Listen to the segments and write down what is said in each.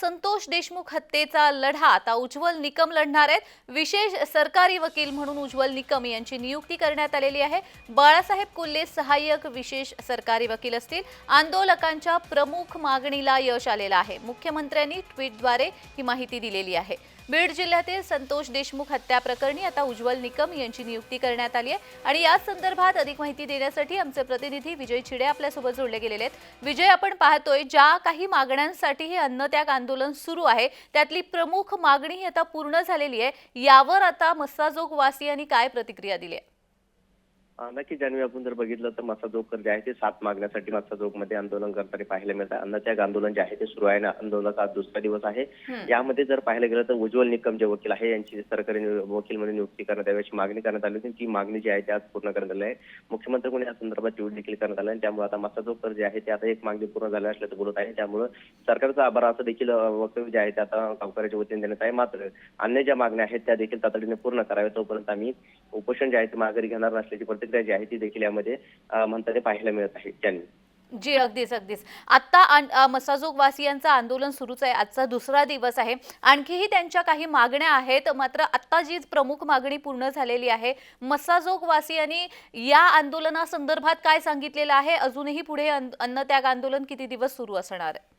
संतोष देशमुख हत्येचा लढा आता उज्ज्वल निकम लढणार आहेत. विशेष सरकारी वकील म्हणून उज्ज्वल निकम यांची नियुक्ती करण्यात आलेली आहे. बाळासाहेब कोल्हे सहाय्यक विशेष सरकारी वकील असतील. आंदोलकांच्या प्रमुख मागणीला यश आलेलं आहे. मुख्यमंत्र्यांनी ट्विटद्वारे ही माहिती दिलेली आहे. बीड जिल्ह्यातील संतोष देशमुख हत्या प्रकरणी आता उज्ज्वल निकम यांची नियुक्ती करण्यात आली आहे. आणि या संदर्भात अधिक माहिती देण्यासाठी आमचे प्रतिनिधी विजय छिडे आपल्यासोबत जोडले गेलेले आहेत. विजय आपण पाहतोय ज्या काही मागण्यांसाठी हे अन्नत्याग आंदोलन सुरू आहे त्यातली प्रमुख मागणी ही आता पूर्ण झालेली आहे. यावर आता मस्साजोग वासियांनी काय प्रतिक्रिया दिली आहे? नक्की जान्हवी आपण जर बघितलं तर मसाजोगकर जे आहे ते सात मागण्यासाठी मसाजोगमध्ये आंदोलन करताना पाहायला मिळत. अन्नत्याग आंदोलन जे आहे ते सुरू आहे ना आंदोलनाचा आज दुसरा दिवस आहे. यामध्ये जर पाहायला गेलं तर उज्ज्वल निकम जे वकील आहे यांची सरकारी वकील म्हणून नियुक्ती करण्यात यावी अशी मागणी करण्यात आली होती. ती मागणी जी आहे ती आज पूर्ण करण्यात आली आहे. मुख्यमंत्री कोणी या संदर्भात ट्विट देखील करण्यात आलं आणि त्यामुळे आता मसाजोगकर जे आहे ते आता एक मागणी पूर्ण झाली असल्याचं बोलत आहे. त्यामुळे सरकारचा आभार असं देखील वक्तव्य जे आहे ते आता गावकऱ्याच्या वतीने देण्यात आहे. मात्र अन्य ज्या मागण्या आहेत त्या देखील तातडीने पूर्ण कराव्या तोपर्यंत आम्ही उपोषण जे आहे ते माघारी घेणार नसल्याची प्रतिक्रिया जी आहे ती देखील यामध्ये म्हणताना पाहायला मिळत आहे त्यांनी. जी अगदीच अगदीच. आत्ता आन- मसाजोग वासियांचं आंदोलन सुरूच आहे. आजचा दुसरा दिवस आहे. आणखीही त्यांच्या काही मागण्या आहेत. मात्र आत्ता जी प्रमुख मागणी पूर्ण झालेली आहे मसाजोग वासियांनी या आंदोलनासंदर्भात काय सांगितलेलं आहे? अजूनही पुढे अन्नत्याग आंदोलन किती दिवस सुरू असणार? आहे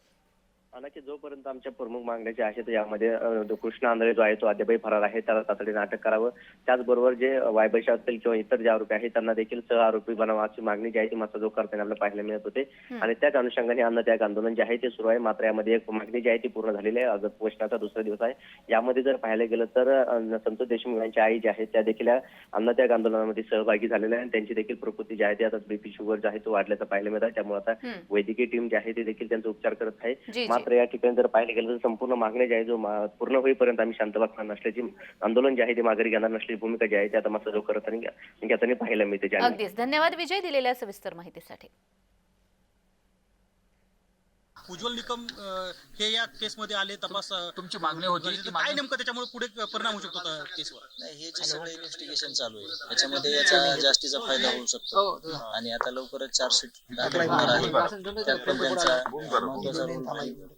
की जोपर्यंत आमच्या प्रमुख मागण्या ज्या आहेत यामध्ये जो कृष्ण आंधळे जो आहे तो अद्यापही फरार आहे त्याला तातडीने अटक करावं. त्याचबरोबर जे वायबैश असतील किंवा इतर जे आरोपी आहेत त्यांना देखील सह आरोपी बनावा अशी मागणी जी आहे ती मसाजोग करताना आपल्याला पाहायला मिळत होते. आणि त्याच अनुषंगाने अन्नत्याग आंदोलन जे आहे ते सुरू आहे. मात्र यामध्ये एक मागणी जी आहे ती पूर्ण झालेली आहे. आज पोषणाचा दुसरा दिवस आहे. यामध्ये जर पाहायला गेलं तर संतोष देशमुख यांच्या आई ज्या आहेत त्या देखील या अन्नत्याग आंदोलनामध्ये सहभागी झालेल्या आहे आणि त्यांची देखील प्रकृती जी आहे ती आता बीपी शुगर जो आहे तो वाढल्याचं पाहायला मिळत आहे. त्यामुळे आता. वैद्यकीय टीम जी आहे ती देखील त्यांचा उपचार करत आहे. जी, जी. मात्र या ठिकाणी जर पाहायला गेलं तर संपूर्ण मागण्या ज्या आहे जो पूर्ण होईपर्यंत आम्ही शांत बसणार नसल्याची आंदोलन जे आहे ते माघारी घेणार नसल्याची भूमिका जी आहे ती आता मसाजो करत आणि घेताना पाहायला मिळते अगदीच. धन्यवाद. विजय दिलेल्या सविस्तर माहितीसाठी. उज्ज्वल निकम हे या केसमध्ये आले तपास तुमची मागणी होती काय मागणी नेमकं त्याच्यामुळे पुढे परिणाम होऊ शकतो केसवर? नाही हे जे सगळं इन्व्हेस्टिगेशन चालू आहे त्याच्यामध्ये याचा जास्तीचा फायदा होऊ शकतो. आणि आता लवकरच चार्जशीट दाखल होणार आहे. त्यात पण त्यांचा महत्त्वाचा रोल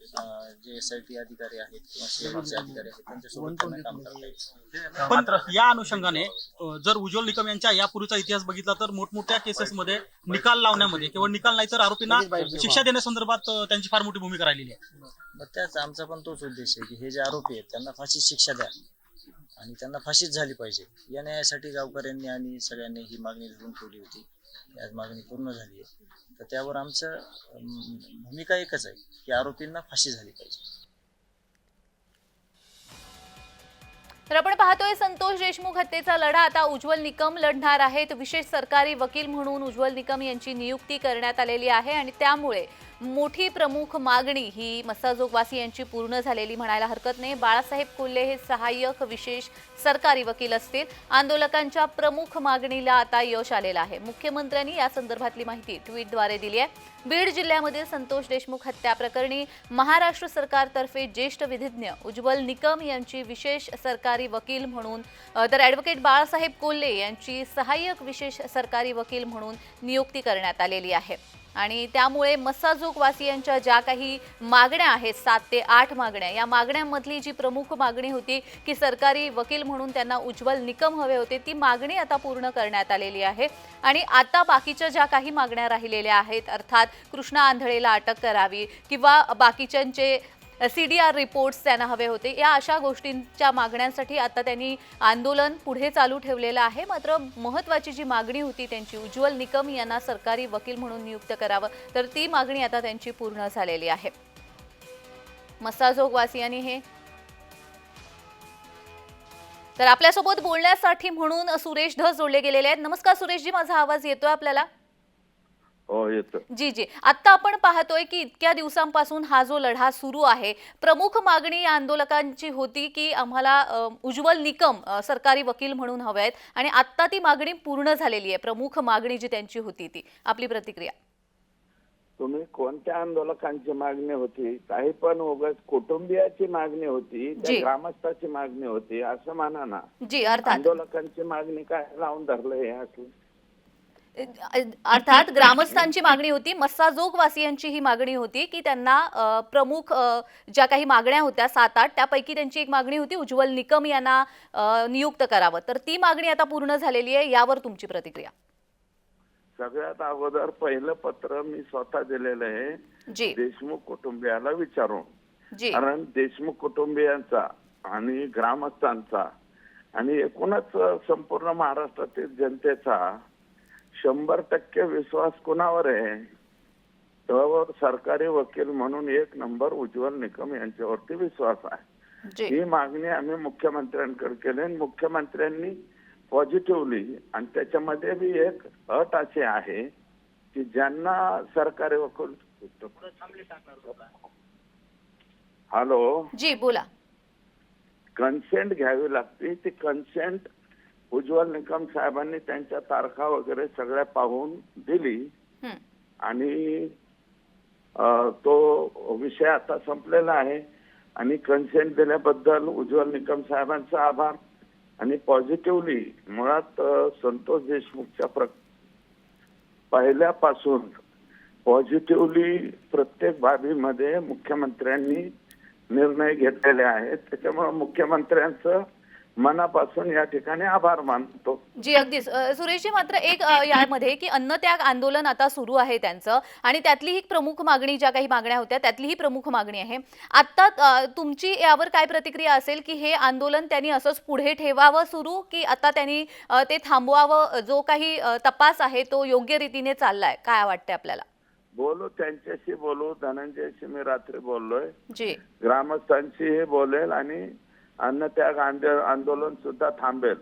आहे अं, जे एसआयटी अधिकारी आहेत किंवा सीएमआरचे अधिकारी आहेत त्यांच्यासोबत त्यांना काम करता येईल. पण या अनुषंगाने अं, जर उज्ज्वल निकम यांच्या यापूर्वीचा इतिहास बघितला तर मोठमोठ्या केसेसमध्ये निकाल लावण्यामध्ये किंवा निकाल नाही तर आरोपींना शिक्षा देण्यासंदर्भात अं, त्यांची फार मोठी भूमिका राहिलेली आहे. मग त्याच आमचा पण तोच उद्देश आहे की हे जे आरोपी आहेत त्यांना फाशी शिक्षा द्या. आणि त्यांना फाशीच झाली पाहिजे. या न्यायासाठी गावकऱ्यांनी आणि सगळ्यांनी ही मागणी धरून ठेवली होती. आज मागणी पूर्ण झाली आहे. तर त्यावर आमचं भूमिका एकच आहे की आरोपींना फाशी झाली पाहिजे. तर आपण पाहतोय संतोष देशमुख हत्येचा लढा आता उज्ज्वल निकम लढणार आहेत. विशेष सरकारी वकील म्हणून उज्ज्वल निकम यांची नियुक्ती करण्यात आलेली आहे आणि त्यामुळे मोठी प्रमुख मागणी ही मस्साजोगवासी यांची पूर्ण झालेली म्हणायला हरकत नाही. बाळासाहेब कोल्हे हे सहाय्यक विशेष सरकारी वकील असतील. आंदोलकांच्या प्रमुख मागणीला आता यश आलेलं आहे. मुख्यमंत्र्यांनी या संदर्भातली माहिती ट्विटद्वारे दिली आहे. बीड जिल्ह्यामधील संतोष देशमुख हत्या प्रकरणी महाराष्ट्र सरकारतर्फे ज्येष्ठ विधिज्ञ उज्ज्वल निकम यांची विशेष सरकारी वकील म्हणून तर ॲडव्होकेट बाळासाहेब कोल्हे यांची सहाय्यक विशेष सरकारी वकील म्हणून नियुक्ती करण्यात आलेली आहे. आणि त्यामुळे मस्साजोग वासियांच्या ज्या काही मागण्या आहेत सात ते आठ मागण्या या मागण्यांमधली जी प्रमुख मागणी होती की सरकारी वकील म्हणून त्यांना उज्ज्वल निकम हवे होते ती मागणी आता पूर्ण करण्यात आलेली आहे. आणि आता बाकीच्या ज्या काही मागण्या राहिलेल्या आहेत अर्थात कृष्णा आंधळेला अटक करावी किंवा बाकीच्यांचे सी डी आर रिपोर्ट्स त्यांना हवे होते. या अशा गोष्टींच्या मागण्यांसाठी आता त्यांनी आंदोलन पुढे चालू ठेवलेलं आहे. मात्र महत्त्वाची जी मागणी होती त्यांची उज्ज्वल निकम यांना सरकारी वकील म्हणून नियुक्त करावं. तर ती मागणी आता त्यांची पूर्ण झालेली आहे. मसाजोगवासियांनी हे तर आपल्यासोबत बोलण्यासाठी म्हणून सुरेश धस जोडले गेलेले आहेत. नमस्कार सुरेशजी माझा आवाज येतोय आपल्याला? हो येतो. जी जी. आत्ता आपण पाहतोय की इतक्या दिवसांपासून हा जो लढा सुरू आहे प्रमुख मागणी या आंदोलकांची होती की आम्हाला अ, उज्ज्वल निकम अ, सरकारी वकील म्हणून हवे आहेत आणि आत्ता ती मागणी पूर्ण झालेली आहे प्रमुख मागणी जी त्यांची होती ती. आपली प्रतिक्रिया. तुम्ही कोणत्या आंदोलकांची मागणी होती? काही पण उगाच कुटुंबियाची मागणी होती त्या जी. ग्रामस्थाची मागणी होती असं म्हणा ना. जी अर्थात. आंदोलकांची मागणी काय लावून धरलं हे असलं? अर्थात ग्रामस्थांची मागणी होती मस्साजोग वासियांची ही मागणी होती की त्यांना प्रमुख ज्या काही मागण्या होत्या सात आठ त्यापैकी त्यांची एक मागणी होती उज्ज्वल निकम यांना नियुक्त करावं. तर ती मागणी आता पूर्ण झालेली आहे यावर तुमची प्रतिक्रिया. सगळ्यात अगोदर पहिलं पत्र मी स्वतः दिलेलं आहे जी. देशमुख कुटुंबियाला विचारून. जी. कारण देशमुख कुटुंबियांचा आणि ग्रामस्थांचा आणि एकूणच संपूर्ण महाराष्ट्रातील जनतेचा शंभर टक्के विश्वास कुणावर आहे? तर सरकारी वकील म्हणून एक नंबर उज्ज्वल निकम यांच्यावरती विश्वास आहे. ही मागणी आम्ही मुख्यमंत्र्यांकडे केली आणि मुख्यमंत्र्यांनी पॉझिटिव्हली आणि त्याच्यामध्ये बी एक अट अशी आहे की ज्यांना सरकारी वकील हॅलो जी बोला. कन्सेंट घ्यावी लागते. ती कन्सेंट उज्ज्वल निकम साहेबांनी त्यांच्या तारखा वगैरे सगळ्या पाहून दिली. आणि तो विषय आता संपलेला आहे. आणि कन्सेंट दिल्याबद्दल उज्ज्वल निकम साहेबांचा आभार. आणि पॉझिटिव्हली मुळात संतोष देशमुखच्या प्र पहिल्यापासून पॉझिटिव्हली प्रत्येक बाबीमध्ये मुख्यमंत्र्यांनी निर्णय घेतलेले आहेत. त्याच्यामुळे मुख्यमंत्र्यांचं मनापासून या ठिकाणी आभार मानतो. जी अगदीच. सुरेशजी मात्र एक अ, यामध्ये की अन्नत्याग आंदोलन आता सुरू आहे त्यांचं आणि त्यातली ही प्रमुख मागणी ज्या काही मागण्या होत्या त्यातली ही प्रमुख मागणी आहे. आता अ, तुमची यावर काय प्रतिक्रिया असेल की हे आंदोलन त्यांनी असंच पुढे ठेवावं सुरू की आता त्यांनी अ, ते थांबवावं? जो काही अ, तपास आहे तो योग्य रीतीने चाललाय. काय वाटतंय आपल्याला? बोलू त्यांच्याशी बोलू. धनंजयशी मी रात्री बोललोय. जी. ग्रामस्थांशीही बोलेल आणि अन्नत्याग आंदो- आंदोलन सुद्धा थांबेल.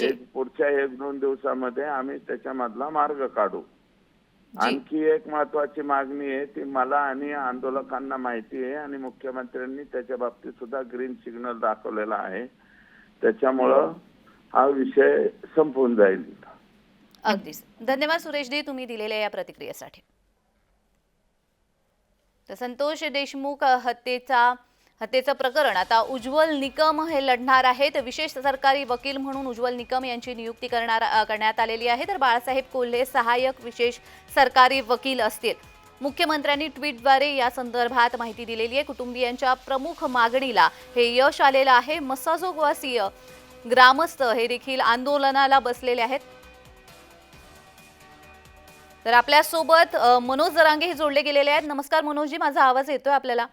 एक पुढच्या एक दोन दिवसामध्ये आम्ही त्याच्यामधला मार्ग काढू. आणखी एक महत्वाची मागणी आहे ती मला आणि आंदोलकांना माहिती आहे आणि मुख्यमंत्र्यांनी त्याच्या बाबतीत सुद्धा ग्रीन सिग्नल दाखवलेला आहे. त्याच्यामुळं हा विषय संपून जाईल अगदीच. धन्यवाद सुरेशजी तुम्ही दिलेल्या या प्रतिक्रियेसाठी. तर संतोष देशमुख हत्येचा हत्येचं प्रकरण. आता उज्ज्वल निकम हे लढणार आहेत. विशेष सरकारी वकील म्हणून उज्ज्वल निकम यांची नियुक्ती करणार करण्यात आलेली आहे. तर बाळासाहेब कोल्हे सहाय्यक विशेष सरकारी वकील असतील. मुख्यमंत्र्यांनी ट्विटद्वारे या संदर्भात माहिती दिलेली आहे. कुटुंबियांच्या प्रमुख मागणीला हे यश आलेलं आहे. मसाजोगवासीय ग्रामस्थ हे देखील आंदोलनाला बसलेले आहेत. तर आपल्यासोबत मनोज जरांगे हे जोडले गेलेले आहेत. नमस्कार मनोजजी माझा आवाज येतोय आपल्याला?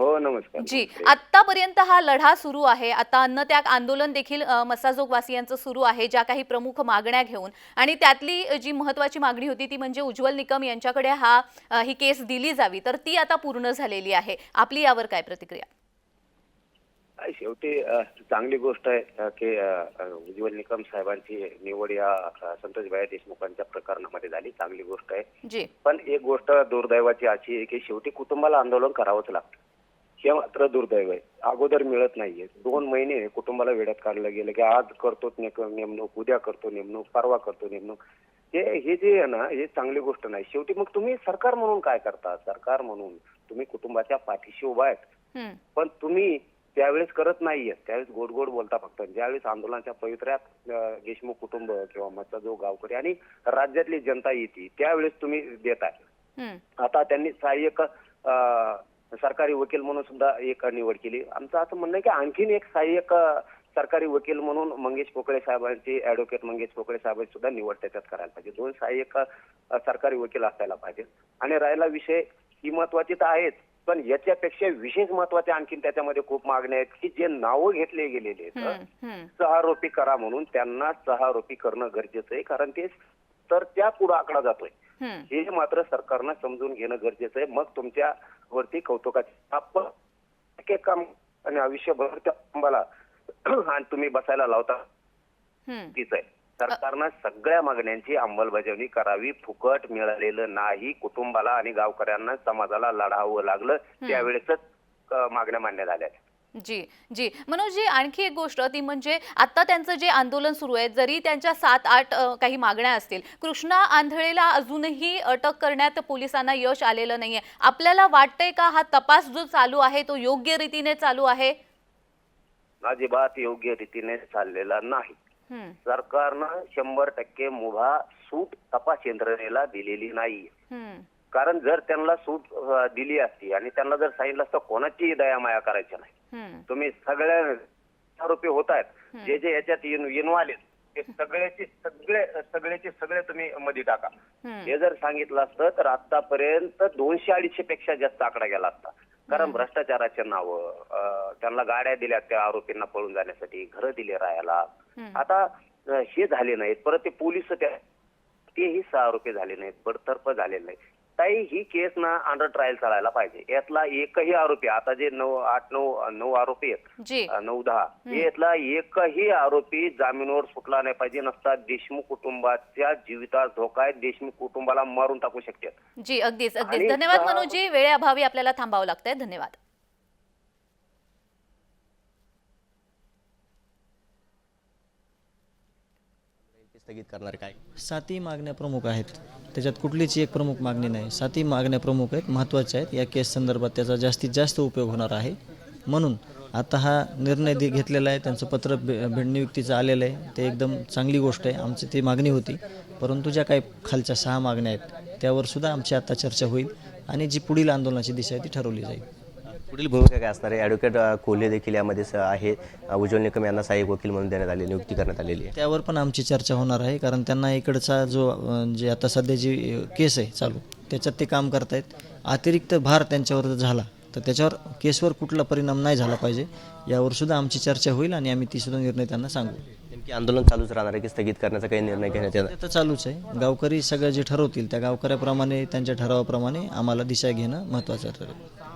हो नमस्कार जी आतापर्यंत हा लढा सुरू आहे. आता अन्नत्याग आंदोलन देखील अ, मस्साजोगवासियांचं सुरू आहे ज्या काही प्रमुख मागण्या घेऊन. आणि त्यातली जी महत्वाची मागणी होती ती म्हणजे उज्ज्वल निकम यांच्याकडे हा ही केस दिली जावी. तर ती आता पूर्ण झालेली आहे. आपली यावर काय प्रतिक्रिया? शेवटी चांगली गोष्ट आहे की उज्ज्वल निकम साहेबांची निवड या अ, संतोषबाई देशमुखांच्या प्रकरणामध्ये झाली. चांगली गोष्ट आहे. जी. पण एक गोष्ट दुर्दैवाची अशी आहे की शेवटी कुटुंबाला आंदोलन करावंच लागतं. हे मात्र दुर्दैव आहे. अगोदर मिळत नाहीये. दोन महिने कुटुंबाला वेड्यात काढलं गेलं की आज करतो नेमणूक उद्या करतो नेमणूक परवा करतो नेमणूक. हे हे जे आहे ना हे चांगली गोष्ट नाही. शेवटी मग तुम्ही सरकार म्हणून काय करता? सरकार म्हणून तुम्ही कुटुंबाच्या पाठीशी उभा आहेत. पण तुम्ही त्यावेळेस करत नाहीये त्यावेळेस गोड गोड बोलता फक्त. ज्यावेळेस आंदोलनाच्या पवित्र्यात देशमुख कुटुंब किंवा मचा जो गावकरी आणि राज्यातली जनता येते त्यावेळेस तुम्ही देताय. आता त्यांनी सहाय्यक सरकारी वकील म्हणून सुद्धा एक निवड केली. आमचं असं म्हणणं आहे की आणखीन एक सहाय्यक सरकारी वकील म्हणून मंगेश पोकळे साहेबांची ऍडव्होकेट मंगेश पोकळे साहेबांची सुद्धा निवड त्याच्यात करायला पाहिजे. दोन सहाय्यक सरकारी वकील असायला पाहिजे. आणि राहिला विषय ही महत्वाची तर आहेच पण याच्यापेक्षा विशेष महत्त्वाचे आणखीन त्याच्यामध्ये खूप मागण्या आहेत की जे नावं घेतले गेलेले आहेत. सहारोपी करा म्हणून त्यांना सहारोपी करणं गरजेचं आहे. कारण ते तर त्या पुढे आकडा जातोय. हे मात्र सरकारनं समजून घेणं गरजेचं आहे. मग तुमच्या वरती कौतुकाचे आपण एक एक काम आणि आयुष्यभर त्या कुटुंबाला आणि तुम्ही बसायला लावता. तीच आहे. सरकारनं सगळ्या मागण्यांची अंमलबजावणी करावी. फुकट मिळालेलं नाही. कुटुंबाला आणि गावकऱ्यांना समाजाला लढावं लागलं. त्यावेळेसच मागण्या मान्य झाल्या. जी जी. मनोजजी आणखी एक गोष्ट ती म्हणजे आता त्यांचं जे आंदोलन सुरू आहे जरी त्यांच्या सात आठ काही मागण्या असतील कृष्णा आंधळेला अजूनही अटक करण्यात पोलिसांना यश आलेलं नाहीये. आपल्याला वाटतंय का हा तपास जो चालू आहे तो योग्य रीतीने चालू आहे? अजिबात योग्य रीतीने चाललेला नाही. सरकारनं शंभर टक्के मुभा सूट तपास यंत्रणेला दिलेली नाही. कारण जर त्यांना सूट दिली असती आणि त्यांना जर सांगितलं असतं कोणाचीही दयामाया करायची नाही. तुम्ही सगळ्या आरोपी होत आहेत जे जे याच्यात इन्व्हॉल्व ते सगळ्याचे सगळे सगळ्याचे सगळे तुम्ही मध्ये टाका. हे जर सांगितलं असतं तर आतापर्यंत दोनशे अडीचशे पेक्षा जास्त आकडा गेला असता. कारण भ्रष्टाचाराचे नाव त्यांना गाड्या दिल्या त्या आरोपींना पळून जाण्यासाठी घरं दिले राहायला. आता हे झाले नाहीत. परत ते पोलीस त्या तेही सहा आरोपी झाले नाहीत. बडतर्फ झालेले नाहीत. ताई ही केस ना अंडर ट्रायल चालायला पाहिजे. यातला एकही आरोपी आता जे नऊ आठ नऊ नऊ आरोपी आहेत. जी. नऊ दहा. यातला एकही आरोपी जामीनवर सुटला नाही पाहिजे नसता देशमुख कुटुंबाच्या जीवितात धोका आहे देशमुख कुटुंबाला मारून टाकू शकतात. जी अगदीच अगदीच. आणि धन्यवाद मनोजी. वेळेअभावी आपल्याला थांबावं लागतंय. धन्यवाद. स्थगित करणार काय? सातही मागण्या प्रमुख आहेत. त्याच्यात कुठलीच एक प्रमुख मागणी नाही. सातही मागण्या प्रमुख आहेत महत्त्वाच्या आहेत. या केस संदर्भात त्याचा जास्तीत जास्त उपयोग होणार आहे. म्हणून आता हा निर्णय दे घेतलेला आहे. त्यांचं पत्र भे- भेटनियुक्तीचं आलेलं आहे. ते एकदम चांगली गोष्ट आहे. आमची ती मागणी होती. परंतु ज्या काही खालच्या सहा मागण्या आहेत त्यावर सुद्धा आमची आता चर्चा होईल आणि जी पुढील आंदोलनाची दिशा आहे ती ठरवली जाईल. पुढील भूमिका काय असणार आहे? ॲडव्होकेट कोल्हे देखील यामध्ये स- आहे उज्ज्वल निकम यांना सहाय्यक वकील म्हणून देण्यात आले नियुक्ती करण्यात आलेली आहे. त्यावर पण आमची चर्चा होणार आहे कारण त्यांना इकडचा जो अ, जे आता सध्या जी अ, केस आहे चालू त्याच्यात ते काम करतायत. अतिरिक्त भार त्यांच्यावर जर झाला तर त्याच्यावर केसवर कुठला परिणाम नाही झाला पाहिजे यावर सुद्धा आमची चर्चा होईल आणि आम्ही ती सुद्धा निर्णय त्यांना सांगू. नेमकी आंदोलन चालूच राहणार आहे की स्थगित करण्याचा काही निर्णय घेण्यात येणार? ते तर चालूच आहे. गावकरी सगळं जे ठरवतील त्या गावकऱ्याप्रमाणे त्यांच्या ठरावाप्रमाणे आम्हाला दिशा घेणं महत्त्वाचं ठरेल.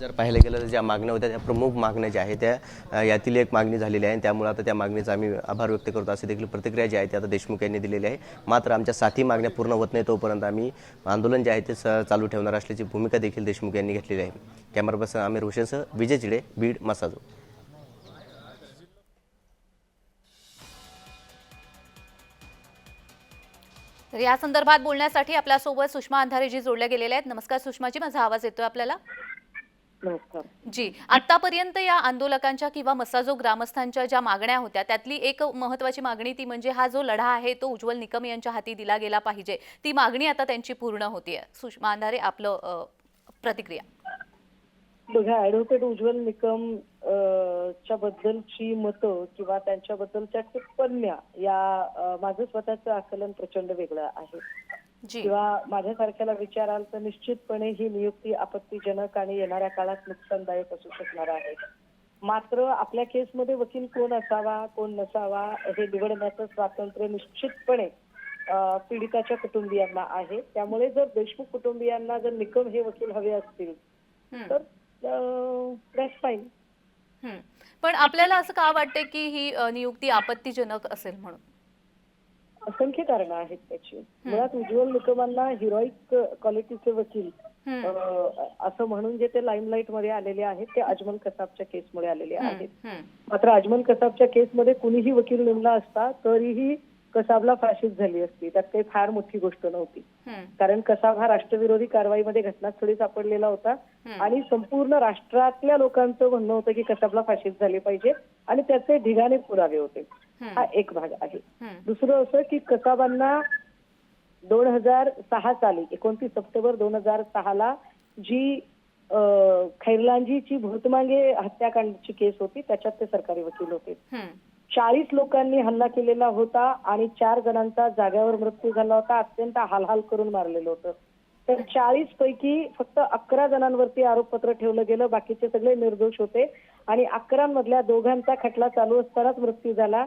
जर पाहायला गेलं तर ज्या मागण्या होत्या त्या प्रमुख मागण्या ज्या आहेत त्या यातील एक मागणी झालेली आहे. आणि त्यामुळे आता त्या मागणीचा आम्ही आभार व्यक्त करतो. अशी देखील प्रतिक्रिया जी आहे ती आता देशमुख यांनी दिलेली आहे. मात्र आमच्या साथी मागण्या पूर्ण होत नाही तोपर्यंत आम्ही आंदोलन जे आहे ते स- चालू ठेवणार असल्याची भूमिका देखील देशमुख यांनी घेतलेली आहे. कॅमेरा पर्सन आमिर हुसेनसह विजय चिडे बीड मसाजो. तर या संदर्भात बोलण्यासाठी आपल्यासोबत सुषमा अंधारेजी जोडल्या गेलेल्या आहेत. नमस्कार सुषमाजी माझा आवाज येतोय आपल्याला? जी. आतापर्यंत या आंदोलकांच्या किंवा मसाजो ग्रामस्थांच्या ज्या मागण्या होत्या त्यातली एक महत्वाची मागणी ती म्हणजे हा जो लढा आहे तो उज्ज्वल निकम यांच्या हाती दिला गेला पाहिजे. ती मागणी आता त्यांची पूर्ण होतीये सुषमा अंधारे आपलं प्रतिक्रिया. बघा ऍडव्होकेट उज्ज्वल निकम च्या बद्दलची मतं किंवा त्यांच्याबद्दलच्या टिप्पण्या या माझं स्वतःचं आकलन प्रचंड वेगळं आहे. किंवा माझ्यासारख्याला विचाराल तर निश्चितपणे ही नियुक्ती आपत्तीजनक आणि येणाऱ्या काळात नुकसानदायक असू शकणार आहे. मात्र आपल्या केसमध्ये वकील कोण असावा कोण नसावा हे निवडण्याचं स्वातंत्र्य निश्चितपणे पीडिताच्या कुटुंबियांना आहे. त्यामुळे जर देशमुख कुटुंबियांना जर निकम हे वकील हवे असतील. तर दॅट्स फाईन. पण आपल्याला असं का वाटतंय की ही नियुक्ती आपत्तीजनक असेल म्हणून? असंख्य कारणं आहेत त्याची. मुळात उज्ज्वल निकमांना हिरोईक क्वालिटीचे वकील असं म्हणून जे ते लाईमलाईटमध्ये आलेले आहेत ते अजमल कसाबच्या केसमुळे आलेले आहेत. मात्र अजमल कसाबच्या केसमध्ये कुणीही वकील नेमला असता तरीही कसाबला फाशीच झाली असती. त्यात काही फार मोठी गोष्ट नव्हती. कारण कसाब हा राष्ट्रविरोधी कारवाईमध्ये घटनास्थळी सापडलेला होता आणि संपूर्ण राष्ट्रातल्या लोकांचं म्हणणं होतं की कसाबला फाशीच झाली पाहिजे आणि त्याचे ढिगाने पुरावे होते. हा एक भाग आहे. दुसरं असं की कसाबांना दोन हजार सहा साली एकोणतीस सप्टेंबर दोन हजार सहाला जी खैरलांजीची भूतमांगे हत्याकांडची केस होती त्याच्यात ते सरकारी वकील होते. चाळीस लोकांनी हल्ला केलेला होता आणि चार जणांचा जाग्यावर मृत्यू झाला होता अत्यंत हालहाल करून मारलेलं होतं. तर चाळीस पैकी फक्त अकरा जणांवरती आरोपपत्र ठेवलं गेलं बाकीचे सगळे निर्दोष होते. आणि अकरांमधल्या दोघांचा खटला चालू असतानाच मृत्यू झाला.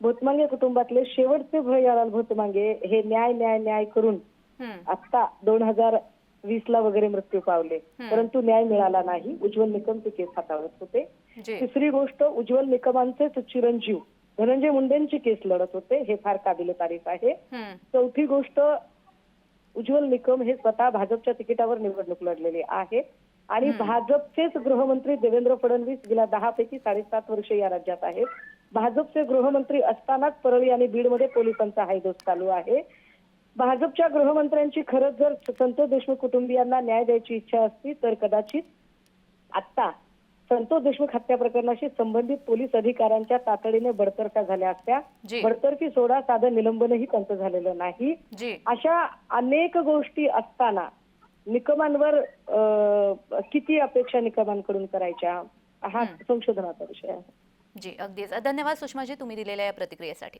भोतमांगे कुटुंबातले शेवटचे भययालाल भोतमांगे हे न्याय न्याय न्याय करून. आता दोन हजार वीस ला वगैरे मृत्यू पावले. परंतु न्याय मिळाला नाही. उज्ज्वल निकम ती केस हाताळत होते. तिसरी गोष्ट उज्ज्वल निकमांचेच चिरंजीव धनंजय मुंडेंची केस लढत होते. हे फार काबिल तारीफ आहे. चौथी गोष्ट उज्ज्वल निकम हे स्वतः भाजपच्या तिकिटावर निवडणूक लढलेले आहेत. आणि भाजपचेच गृहमंत्री देवेंद्र फडणवीस गेल्या दहा पैकी साडेसात वर्ष या राज्यात आहेत. भाजपचे गृहमंत्री असतानाच परळी आणि बीडमध्ये पोलिसांचा हायदोस चालू आहे. भाजपच्या गृहमंत्र्यांची खरंच जर संतोष देशमुख कुटुंबियांना न्याय द्यायची इच्छा असती तर कदाचित आता संतोष देशमुख हत्या प्रकरणाशी संबंधित पोलीस अधिकाऱ्यांच्या तातडीने बडतर्फ्या झाल्या असत्या. बडतर्फी सोडा साधं निलंबनही त्यांचं झालेलं नाही. अशा अनेक गोष्टी असताना निकमांवर किती अपेक्षा निकमांकडून करायच्या? हं. संशोधनाचा विषय आहे. जी अगदीच. धन्यवाद सुषमाजी तुम्ही दिलेल्या या प्रतिक्रियेसाठी.